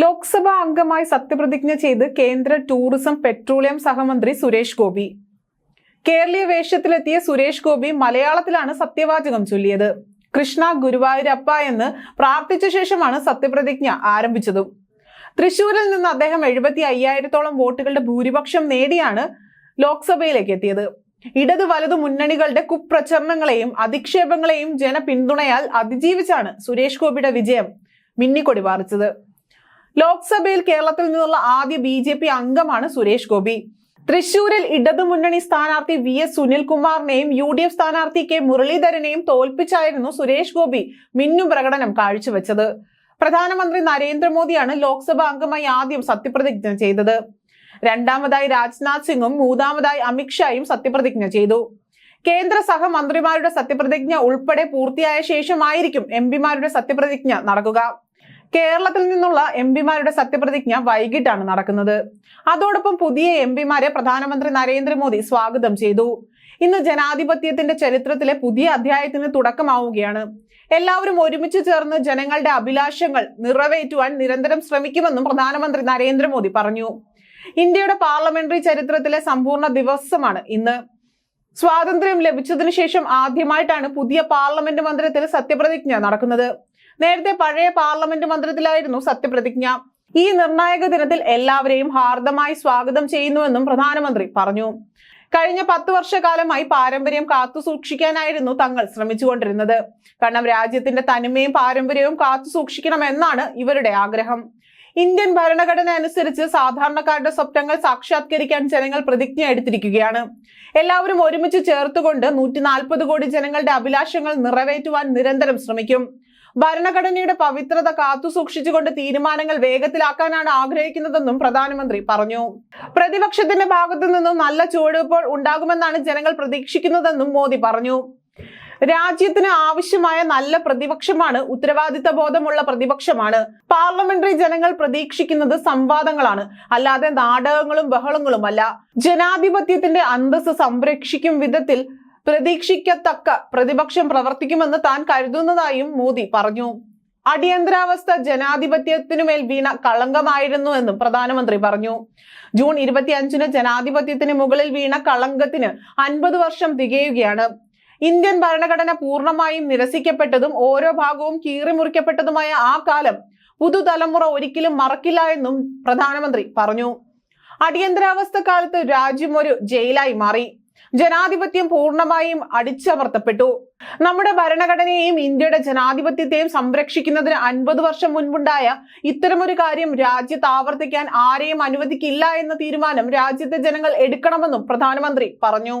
ലോക്സഭാ അംഗമായി സത്യപ്രതിജ്ഞ ചെയ്ത് കേന്ദ്ര ടൂറിസം പെട്രോളിയം സഹമന്ത്രി സുരേഷ് ഗോപി. കേരളീയ വേഷത്തിലെത്തിയ സുരേഷ് ഗോപി മലയാളത്തിലാണ് സത്യവാചകം ചൊല്ലിയത്. കൃഷ്ണ ഗുരുവായൂരപ്പ എന്ന് പ്രാർത്ഥിച്ച ശേഷമാണ് സത്യപ്രതിജ്ഞ ആരംഭിച്ചതും. തൃശൂരിൽ നിന്ന് അദ്ദേഹം എഴുപത്തി അയ്യായിരത്തോളം വോട്ടുകളുടെ ഭൂരിപക്ഷം നേടിയാണ് ലോക്സഭയിലേക്ക് എത്തിയത്. ഇടത് വലതു മുന്നണികളുടെ കുപ്രചരണങ്ങളെയും അധിക്ഷേപങ്ങളെയും ജനപിന്തുണയാൽ അതിജീവിച്ചാണ് സുരേഷ് ഗോപിയുടെ വിജയം മിന്നിക്കൊടി പാറിച്ചത്. ലോക്സഭയിൽ കേരളത്തിൽ നിന്നുള്ള ആദ്യ ബി ജെ പി അംഗമാണ് സുരേഷ് ഗോപി. തൃശൂരിൽ ഇടതുമുന്നണി സ്ഥാനാർത്ഥി വി എസ് സുനിൽകുമാറിനെയും യു ഡി എഫ് സ്ഥാനാർത്ഥി കെ മുരളീധരനെയും തോൽപ്പിച്ചായിരുന്നു സുരേഷ് ഗോപി മിന്നും പ്രകടനം കാഴ്ചവെച്ചത്. പ്രധാനമന്ത്രി നരേന്ദ്രമോദിയാണ് ലോക്സഭാ അംഗമായി ആദ്യം സത്യപ്രതിജ്ഞ ചെയ്തത്. രണ്ടാമതായി രാജ്നാഥ് സിംഗും മൂന്നാമതായി അമിത്ഷായും സത്യപ്രതിജ്ഞ ചെയ്തു. കേന്ദ്ര സഹമന്ത്രിമാരുടെ സത്യപ്രതിജ്ഞ ഉൾപ്പെടെ പൂർത്തിയായ ശേഷമായിരിക്കും എം പിമാരുടെ സത്യപ്രതിജ്ഞ നടക്കുക. കേരളത്തിൽ നിന്നുള്ള എം പിമാരുടെ സത്യപ്രതിജ്ഞ വൈകിട്ടാണ് നടക്കുന്നത്. അതോടൊപ്പം പുതിയ എം പിമാരെ പ്രധാനമന്ത്രി നരേന്ദ്രമോദി സ്വാഗതം ചെയ്തു. ഇന്ന് ജനാധിപത്യത്തിന്റെ ചരിത്രത്തിലെ പുതിയ അധ്യായത്തിന് തുടക്കമാവുകയാണ്. എല്ലാവരും ഒരുമിച്ച് ചേർന്ന് ജനങ്ങളുടെ അഭിലാഷങ്ങൾ നിറവേറ്റുവാൻ നിരന്തരം ശ്രമിക്കുമെന്നും പ്രധാനമന്ത്രി നരേന്ദ്രമോദി പറഞ്ഞു. ഇന്ത്യയുടെ പാർലമെന്ററി ചരിത്രത്തിലെ സമ്പൂർണ ദിവസമാണ് ഇന്ന്. സ്വാതന്ത്ര്യം ലഭിച്ചതിനു ശേഷം ആദ്യമായിട്ടാണ് പുതിയ പാർലമെന്റ് മന്ദിരത്തിൽ സത്യപ്രതിജ്ഞ നടക്കുന്നത്. നേരത്തെ പഴയ പാർലമെന്റ് മന്ദിരത്തിലായിരുന്നു സത്യപ്രതിജ്ഞ. ഈ നിർണായക ദിനത്തിൽ എല്ലാവരെയും ഹാർദമായി സ്വാഗതം ചെയ്യുന്നുവെന്നും പ്രധാനമന്ത്രി പറഞ്ഞു. കഴിഞ്ഞ പത്ത് വർഷക്കാലമായി പാരമ്പര്യം കാത്തു സൂക്ഷിക്കാനായിരുന്നു തങ്ങൾ ശ്രമിച്ചുകൊണ്ടിരുന്നത്. കാരണം രാജ്യത്തിന്റെ തനിമയും പാരമ്പര്യവും കാത്തു സൂക്ഷിക്കണമെന്നാണ് ഇവരുടെ ആഗ്രഹം. ഇന്ത്യൻ ഭരണഘടന അനുസരിച്ച് സാധാരണക്കാരുടെ സ്വപ്നങ്ങൾ സാക്ഷാത്കരിക്കാൻ ജനങ്ങൾ പ്രതിജ്ഞ എടുത്തിരിക്കുകയാണ്. എല്ലാവരും ഒരുമിച്ച് ചേർത്തുകൊണ്ട് നൂറ്റി കോടി ജനങ്ങളുടെ അഭിലാഷങ്ങൾ നിറവേറ്റുവാൻ നിരന്തരം ശ്രമിക്കും. ഭരണഘടനയുടെ പവിത്രത കാത്തുസൂക്ഷിച്ചുകൊണ്ട് തീരുമാനങ്ങൾ വേഗത്തിലാക്കാനാണ് ആഗ്രഹിക്കുന്നതെന്നും പ്രധാനമന്ത്രി പറഞ്ഞു. പ്രതിപക്ഷത്തിന്റെ ഭാഗത്തു നിന്നും നല്ല ചുവടുവെപ്പോൾ ഉണ്ടാകുമെന്നാണ് ജനങ്ങൾ പ്രതീക്ഷിക്കുന്നതെന്നും മോദി പറഞ്ഞു. രാജ്യത്തിന് ആവശ്യമായ നല്ല പ്രതിപക്ഷമാണ് ഉത്തരവാദിത്ത ബോധമുള്ള പ്രതിപക്ഷമാണ്. പാർലമെന്ററി ജനങ്ങൾ പ്രതീക്ഷിക്കുന്നത് സംവാദങ്ങളാണ്. അല്ലാതെ നാടകങ്ങളും ബഹളങ്ങളുമല്ല. ജനാധിപത്യത്തിന്റെ അന്തസ് സംരക്ഷിക്കും വിധത്തിൽ പ്രതീക്ഷിക്കത്തക്ക പ്രതിപക്ഷം പ്രവർത്തിക്കുമെന്ന് താൻ കരുതുന്നതായും മോദി പറഞ്ഞു. അടിയന്തരാവസ്ഥ ജനാധിപത്യത്തിനുമേൽ വീണ കളങ്കമായിരുന്നു എന്നും പ്രധാനമന്ത്രി പറഞ്ഞു. ജൂൺ ഇരുപത്തിയഞ്ചിന് ജനാധിപത്യത്തിന് മുകളിൽ വീണ കളങ്കത്തിന് അൻപത് വർഷം തികയുകയാണ്. ഇന്ത്യൻ ഭരണഘടന പൂർണമായും നിരസിക്കപ്പെട്ടതും ഓരോ ഭാഗവും കീറിമുറിക്കപ്പെട്ടതുമായ ആ കാലം പുതുതലമുറ ഒരിക്കലും മറക്കില്ല എന്നും പ്രധാനമന്ത്രി പറഞ്ഞു. അടിയന്തരാവസ്ഥ കാലത്ത് രാജ്യം ഒരു ജയിലായി മാറി. ജനാധിപത്യം പൂർണമായും അടിച്ചമർത്തപ്പെട്ടു. നമ്മുടെ ഭരണഘടനയെയും ഇന്ത്യയുടെ ജനാധിപത്യത്തെയും സംരക്ഷിക്കുന്നതിന് അൻപത് വർഷം മുൻപുണ്ടായ ഇത്തരമൊരു കാര്യം രാജ്യത്ത് ആവർത്തിക്കാൻ ആരെയും അനുവദിക്കില്ല എന്ന തീരുമാനം രാജ്യത്തെ ജനങ്ങൾ എടുക്കണമെന്നും പ്രധാനമന്ത്രി പറഞ്ഞു.